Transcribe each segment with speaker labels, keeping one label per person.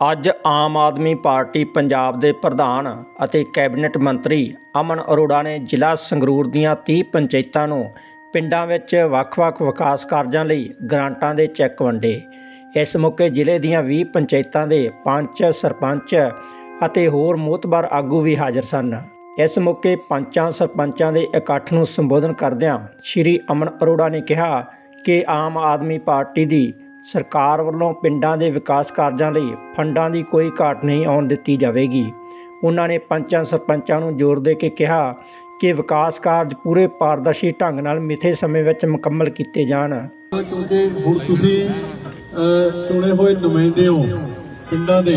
Speaker 1: ਅੱਜ ਆਮ ਆਦਮੀ ਪਾਰਟੀ ਪੰਜਾਬ ਦੇ ਪ੍ਰਧਾਨ ਅਤੇ ਕੈਬਨਿਟ ਮੰਤਰੀ ਅਮਨ ਅਰੋੜਾ ਨੇ ਜ਼ਿਲ੍ਹਾ ਸੰਗਰੂਰ ਦੀਆਂ 30 ਪੰਚਾਇਤਾਂ ਨੂੰ ਪਿੰਡਾਂ ਵਿੱਚ ਵੱਖ-ਵੱਖ ਵਿਕਾਸ ਕਾਰਜਾਂ ਲਈ ਗ੍ਰਾਂਟਾਂ ਦੇ ਚੈੱਕ ਵੰਡੇ। ਇਸ ਮੌਕੇ ਜ਼ਿਲ੍ਹੇ ਦੀਆਂ 20 ਪੰਚਾਇਤਾਂ ਦੇ ਪੰਚ ਸਰਪੰਚ ਅਤੇ ਹੋਰ ਮੋਤਬਰ ਆਗੂ ਵੀ ਹਾਜ਼ਰ ਸਨ। ਇਸ ਮੌਕੇ ਪੰਚਾਂ ਸਰਪੰਚਾਂ ਦੇ ਇਕੱਠ ਨੂੰ ਸੰਬੋਧਨ ਕਰਦਿਆਂ ਸ਼੍ਰੀ ਅਮਨ ਅਰੋੜਾ ਨੇ ਕਿਹਾ ਕਿ ਆਮ ਆਦਮੀ ਪਾਰਟੀ ਦੀ ਸਰਕਾਰ ਵੱਲੋਂ ਪਿੰਡਾਂ ਦੇ ਵਿਕਾਸ ਕਾਰਜਾਂ ਲਈ ਫੰਡਾਂ ਦੀ ਕੋਈ ਘਾਟ ਨਹੀਂ ਆਉਣ ਦਿੱਤੀ ਜਾਵੇਗੀ। ਉਹਨਾਂ ਨੇ ਪੰਚਾਂ ਸਰਪੰਚਾਂ ਨੂੰ ਜ਼ੋਰ ਦੇ ਕੇ ਕਿਹਾ ਕਿ ਵਿਕਾਸ ਕਾਰਜ ਪੂਰੇ ਪਾਰਦਰਸ਼ੀ ਢੰਗ ਨਾਲ ਮਿੱਥੇ ਸਮੇਂ ਵਿੱਚ ਮੁਕੰਮਲ ਕੀਤੇ ਜਾਣ।
Speaker 2: ਕਿਉਂਕਿ ਹੁਣ ਤੁਸੀਂ ਚੁਣੇ ਹੋਏ ਨੁਮਾਇੰਦੇ ਹੋ ਪਿੰਡਾਂ ਦੇ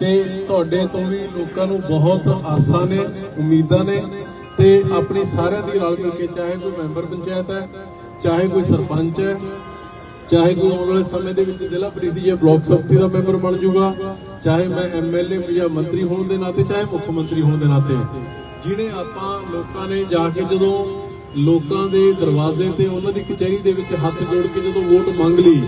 Speaker 2: ਤੇ ਤੁਹਾਡੇ ਤੋਂ ਵੀ ਲੋਕਾਂ ਨੂੰ ਬਹੁਤ ਆਸਾਂ ਨੇ, ਉਮੀਦਾਂ ਨੇ ਤੇ ਆਪਣੀ ਸਾਰਿਆਂ ਦੀ ਰਲ ਮਿਲ ਕੇ ਚਾਹੇ ਕੋਈ ਮੈਂਬਰ ਪੰਚਾਇਤ ਹੈ, ਚਾਹੇ ਕੋਈ ਸਰਪੰਚ ਹੈ ਚਾਹੇ ਕੋਈ ਆਉਣ ਵਾਲੇ ਸਮੇਂ ਦੇ ਵਿੱਚ ਜ਼ਿਲ੍ਹਾ ਪ੍ਰੀਤੀ ਜਾਂ ਬਲਾਕ ਸੰਮਤੀ ਦਾ ਮੈਂਬਰ ਬਣ ਜਾਊਗਾ, ਚਾਹੇ ਮੈਂ ਐਮਐਲਏ ਜਾਂ ਮੰਤਰੀ ਹੋਣ ਦੇ ਨਾਤੇ, ਚਾਹੇ ਮੁੱਖ ਮੰਤਰੀ ਹੋਣ ਦੇ ਨਾਤੇ ਜਿਹੜੇ ਆਪਾਂ ਲੋਕਾਂ ਨੇ ਜਾ ਕੇ ਜਦੋਂ ਲੋਕਾਂ ਦੇ ਦਰਵਾਜ਼ੇ ਤੇ ਉਹਨਾਂ ਦੀ ਕਚਹਿਰੀ ਦੇ ਵਿੱਚ ਹੱਥ ਜੋੜ ਕੇ ਜਦੋਂ ਵੋਟ ਮੰਗ ਲਈ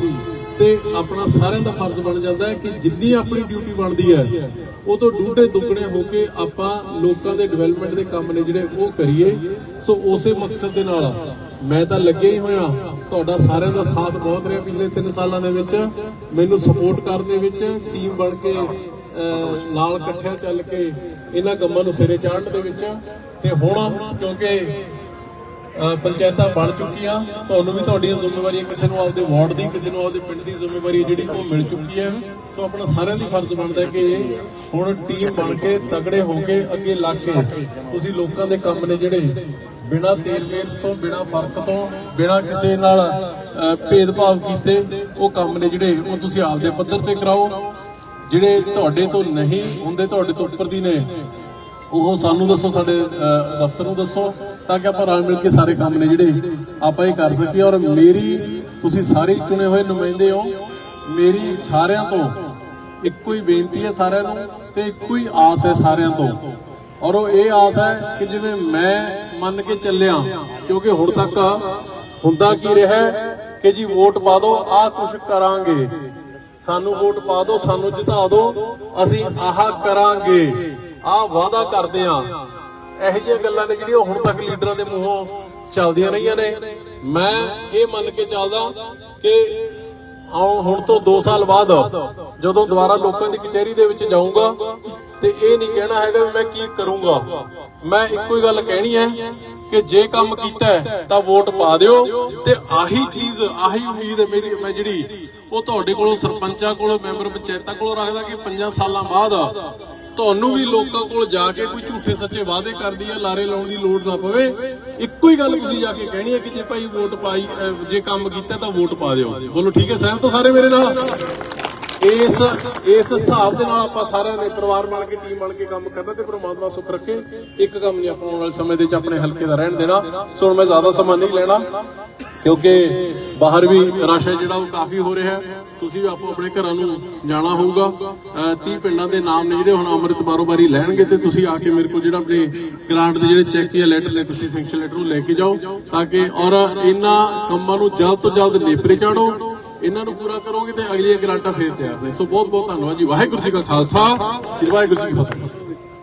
Speaker 2: ਤੇ ਆਪਣਾ ਸਾਰਿਆਂ ਦਾ ਫਰਜ਼ ਬਣ ਜਾਂਦਾ ਹੈ ਕਿ ਜਿੰਨੀ ਆਪਣੀ ਡਿਊਟੀ ਬਣਦੀ ਹੈ ਉਹ ਤੋਂ ਡੂਢੇ ਦੁੱਗਣੇ ਹੋ ਕੇ ਆਪਾਂ ਲੋਕਾਂ ਦੇ ਡਿਵੈਲਪਮੈਂਟ ਦੇ ਕੰਮ ਨੇ ਜਿਹੜੇ ਉਹ ਕਰੀਏ। ਸੋ ਉਸੇ ਮਕਸਦ ਦੇ ਨਾਲ ਮੈਂ ਤਾਂ ਲੱਗਿਆ ਹੀ ਹੋਇਆ ਤੁਹਾਡਾ ਸਾਰਿਆਂ ਦਾ ਸਾਥ ਬਹੁਤ ਰਿਹਾ ਪਿਛਲੇ 3 ਸਾਲਾਂ ਦੇ ਵਿੱਚ। ਮੈਨੂੰ ਸਪੋਰਟ ਕਰਨ ਦੇ ਵਿੱਚ ਟੀਮ ਬਣ ਕੇ ਅਹ, ਨਾਲ ਇਕੱਠਿਆਂ ਚੱਲ ਕੇ ਇਹਨਾਂ ਕੰਮਾਂ ਨੂੰ ਸਿਰੇ ਚਾੜਨ ਦੇ ਵਿੱਚ। ਤੇ ਹੁਣ ਕਿਉਂਕਿ ਪੰਚਾਇਤਾਂ ਬਣ ਚੁੱਕੀਆਂ। ਤੁਹਾਨੂੰ ਵੀ ਤੁਹਾਡੀਆਂ ਜ਼ਿੰਮੇਵਾਰੀਆਂ ਕਿਸੇ ਨੂੰ ਆਪਦੇ ਵਾਰਡ ਦੀ, ਕਿਸੇ ਨੂੰ ਆਪਦੇ ਪਿੰਡ ਦੀ ਜ਼ਿੰਮੇਵਾਰੀ ਜਿਹੜੀ, ਉਹ ਮਿਲ ਚੁੱਕੀ ਹੈ। ਸੋ ਆਪਣਾ ਸਾਰਿਆਂ ਦੀ ਫਰਜ਼ ਬਣਦਾ ਕਿ ਹੁਣ ਟੀਮ ਬਣ ਕੇ ਤਗੜੇ ਹੋ ਕੇ ਅੱਗੇ ਲੱਗ ਕੇ ਤੁਸੀਂ ਲੋਕਾਂ ਦੇ ਕੰਮ ਨੇ ਜਿਹੜੇ ਬਿਨਾ ਤੇਲ ਮੇਲ ਤੋਂ, ਬਿਨਾ ਫ਼ਰਕ ਤੋਂ, ਬਿਨਾ ਕਿਸੇ ਨਾਲ ਭੇਦਭਾਵ ਕੀਤੇ, ਉਹ ਕੰਮ ਨੇ ਜਿਹੜੇ, ਉਹ ਤੁਸੀਂ ਆਪਦੇ ਪੱਧਰ ਤੇ ਕਰਾਓ। ਜਿਹੜੇ ਤੁਹਾਡੇ ਤੋਂ ਨਹੀਂ, ਹੁੰਦੇ ਤੁਹਾਡੇ ਤੋਂ ਉੱਪਰ ਦੀ ਨੇ ਉਹ ਸਾਨੂੰ ਦੱਸੋ, ਸਾਡੇ ਦਫ਼ਤਰ ਨੂੰ ਦੱਸੋ, ਤਾਂ ਕਿ ਆਪਾਂ ਰਲ ਮਿਲ ਕੇ ਸਾਰੇ ਕੰਮ ਨੇ ਜਿਹੜੇ ਆਪਾਂ ਇਹ ਕਰ ਸਕੀਏ। ਔਰ ਮੇਰੀ, ਤੁਸੀਂ ਸਾਰੇ ਚੁਣੇ ਹੋਏ ਨੁਮਾਇੰਦੇ ਹੋ। ਮੇਰੀ ਸਾਰਿਆਂ ਤੋਂ ਇੱਕੋ ਹੀ ਬੇਨਤੀ ਹੈ ਸਾਰਿਆਂ ਨੂੰ ਤੇ ਇੱਕੋ ਹੀ ਆਸ ਹੈ ਸਾਰਿਆਂ ਤੋਂ। ਔਰ ਉਹ ਇਹ ਆਸ ਹੈ ਕਿ ਜਿਵੇਂ ਮੈਂ ਮੰਨ ਕੇ ਚੱਲਿਆ, ਕਿਉਂਕਿ ਹੁਣ ਤੱਕ ਹੁੰਦਾ ਕੀ ਰਿਹਾ ਕਿ ਜੀ ਵੋਟ ਪਾ ਦਿਓ ਆਹ ਕੁਝ ਕਰਾਂਗੇ। ਸਾਨੂੰ ਵੋਟ ਪਾ ਦਿਓ ਸਾਨੂੰ ਜਿਤਾ ਦਿਓ ਅਸੀਂ ਆਹ ਕਰਾਂਗੇ। ਆਹ ਵਾਅਦਾ ਕਰਦੇ ਆ। ਇਹੋ ਜਿਹੀਆਂ ਗੱਲਾਂ ਨੇ ਜਿਹੜੀਆਂ ਹੁਣ ਤੱਕ ਲੀਡਰਾਂ ਦੇ ਮੂੰਹੋਂ ਚੱਲਦੀਆਂ ਰਹੀਆਂ ਨੇ। ਮੈਂ ਇਹ ਮੰਨ ਕੇ ਚੱਲਦਾ ਕਿ ਹੁਣ ਤੋਂ 2 ਸਾਲ ਬਾਅਦ ਜਦੋਂ ਦੁਬਾਰਾ ਲੋਕਾਂ ਦੀ ਕਚਹਿਰੀ ਦੇ ਵਿੱਚ ਜਾਊਂਗਾ ਤੇ ਇਹ ਨਹੀਂ ਕਹਿਣਾ ਹੈਗਾ ਵੀ ਮੈਂ ਕੀ ਕਰੂੰਗਾ। ਮੈਂ ਇੱਕੋ ਹੀ ਗੱਲ ਕਹਿਣੀ ਹੈ ਕਿ ਜੇ ਕੰਮ ਕੀਤਾ ਤਾਂ ਵੋਟ ਪਾ ਦਿਓ ਤੇ ਆਹੀ ਚੀਜ਼, ਆਹੀ ਉਮੀਦ ਹੈ ਮੇਰੀ ਮੈਂ ਜਿਹੜੀ ਉਹ ਤੁਹਾਡੇ ਕੋਲੋਂ, ਸਰਪੰਚਾਂ ਕੋਲੋਂ, ਮੈਂਬਰ ਪੰਚਾਇਤਾਂ ਕੋਲੋਂ ਰੱਖਦਾ ਕਿ 5 ਸਾਲਾਂ ਬਾਅਦ ਤੁਹਾਨੂੰ ਵੀ ਲੋਕਾਂ ਕੋਲ ਜਾ ਕੇ ਕੋਈ ਝੂਠੇ ਸੱਚੇ ਵਾਅਦੇ ਕਰਦੀ ਹੈ ਲਾਰੇ ਲਾਉਣ ਦੀ ਲੋੜ ਨਾ ਪਵੇ। ਇੱਕੋ ਹੀ ਗੱਲ ਤੁਸੀਂ ਜਾ ਕੇ ਕਹਿਣੀ ਹੈ ਕਿ ਜੇ ਭਾਈ ਵੋਟ ਪਾਈ ਜੇ ਕੰਮ ਕੀਤਾ ਤਾਂ ਵੋਟ ਪਾ ਦਿਓ। ਬੋਲੋ, ਠੀਕ ਹੈ? ਸਹਿਮਤ ਹੋ ਸਾਰੇ ਮੇਰੇ ਨਾਲ? ਇਸ ਇਸ ਹਿਸਾਬ ਦੇ ਨਾਲ ਆਪਾਂ ਸਾਰਿਆਂ ਨੇ ਪਰਿਵਾਰ ਬਣ ਕੇ, ਟੀਮ ਬਣ ਕੇ ਕੰਮ ਕਰਨਾ ਤੇ ਪ੍ਰਮਾਤਮਾ ਸੁੱਖ ਰੱਖੇ। ਇੱਕ ਕੰਮ ਨਹੀਂ ਆਪਾਂ ਆਉਣ ਵਾਲੇ ਸਮੇਂ ਦੇ ਵਿੱਚ ਆਪਣੇ ਹਲਕੇ ਦਾ ਰਹਿਣ ਦੇਣਾ। ਸੋ ਮੈਂ ਜ਼ਿਆਦਾ ਸਮਾਂ ਨਹੀਂ ਲੈਣਾ। ਕਿਉਂਕਿ ਬਾਹਰ ਵੀ ਰਸ਼ ਹੈ ਜਿਹੜਾ ਉਹ ਕਾਫੀ ਹੋ ਰਿਹਾ ਤੁਸੀਂ ਵੀ ਆਪੋ ਆਪਣੇ ਘਰਾਂ ਨੂੰ ਜਾਣਾ ਹੋਊਗਾ। 30 ਪਿੰਡਾਂ ਦੇ ਨਾਮ ਨੇ ਜਿਹੜੇ ਹੁਣ ਅੰਮ੍ਰਿਤ ਬਾਰੋ-ਬਾਰੀ ਲੈਣਗੇ ਤੇ ਤੁਸੀਂ ਆ ਕੇ ਮੇਰੇ ਕੋਲ ਜਿਹੜਾ ਆਪਣੇ ਗ੍ਰਾਂਟ ਦੇ ਜਿਹੜੇ ਚੈੱਕ ਜਾਂ ਲੈਟਰ ਨੇ, ਤੁਸੀਂ ਸੈਂਕਸ਼ਨ ਲੈਟਰ ਨੂੰ ਲੈ ਕੇ ਜਾਓ ਤਾਂ ਕਿ ਔਰ ਇਹਨਾਂ ਕੰਮਾਂ ਨੂੰ ਜਲਦ ਤੋਂ ਜਲਦ ਨੇਪਰੇ ਚਾੜੋ। ਇਹਨਾਂ ਨੂੰ ਪੂਰਾ ਕਰੋਗੇ ਤੇ ਅਗਲੀਆਂ ਗ੍ਰਾਂਟਾਂ ਫੇਰ ਤਿਆਰ ਨੇ। ਸੋ ਬਹੁਤ ਬਹੁਤ ਧੰਨਵਾਦ ਜੀ। ਵਾਹਿਗੁਰੂ ਜੀ ਕਾ ਖਾਲਸਾ, ਸ੍ਰੀ ਵਾਹਿਗੁਰੂ ਜੀ ਕੀ ਫਤਿਹ।